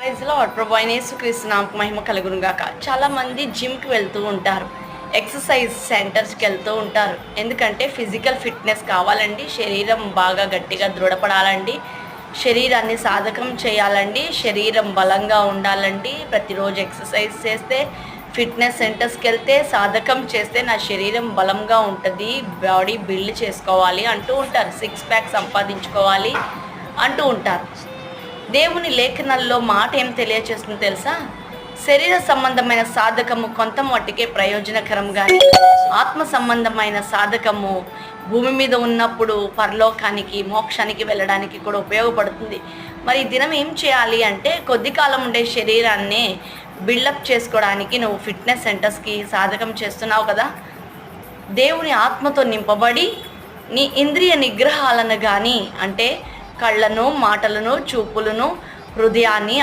Praise ప్రభు అయిన యేసుక్రీస్తు నామకు మహిమ కలుగును గాక చాలామంది జిమ్కి వెళ్తూ ఉంటారు. ఎక్సర్సైజ్ సెంటర్స్కి వెళ్తూ ఉంటారు. ఎందుకంటే ఫిజికల్ ఫిట్నెస్ కావాలండి. శరీరం బాగా గట్టిగా దృఢపడాలండి. శరీరాన్ని సాధకం చేయాలండి. శరీరం బలంగా ఉండాలండి. ప్రతిరోజు ఎక్సర్సైజ్ చేస్తే ఫిట్నెస్ సెంటర్స్కి వెళ్తే సాధకం చేస్తే నా శరీరం బలంగా ఉంటుంది. బాడీ బిల్డ్ చేసుకోవాలి అంటూ ఉంటారు. సిక్స్ ప్యాక్ సంపాదించుకోవాలి అంటూ ఉంటారు. దేవుని లేఖనాల్లో మాట ఏం తెలియచేస్తుంది తెలుసా? శరీర సంబంధమైన సాధకము కొంత మట్టుకే ప్రయోజనకరం కానీ ఆత్మ సంబంధమైన సాధకము భూమి మీద ఉన్నప్పుడు పరలోకానికి మోక్షానికి వెళ్ళడానికి కూడా ఉపయోగపడుతుంది. మరి దినం ఏం చేయాలి అంటే కొద్ది కాలం ఉండే శరీరాన్ని బిల్డప్ చేసుకోవడానికి నువ్వు ఫిట్నెస్ సెంటర్స్కి సాధకం చేస్తున్నావు కదా? దేవుని ఆత్మతో నింపబడి నీ ఇంద్రియ నిగ్రహాలను కానీ అంటే కళ్ళను మాటలను చూపులను హృదయాన్ని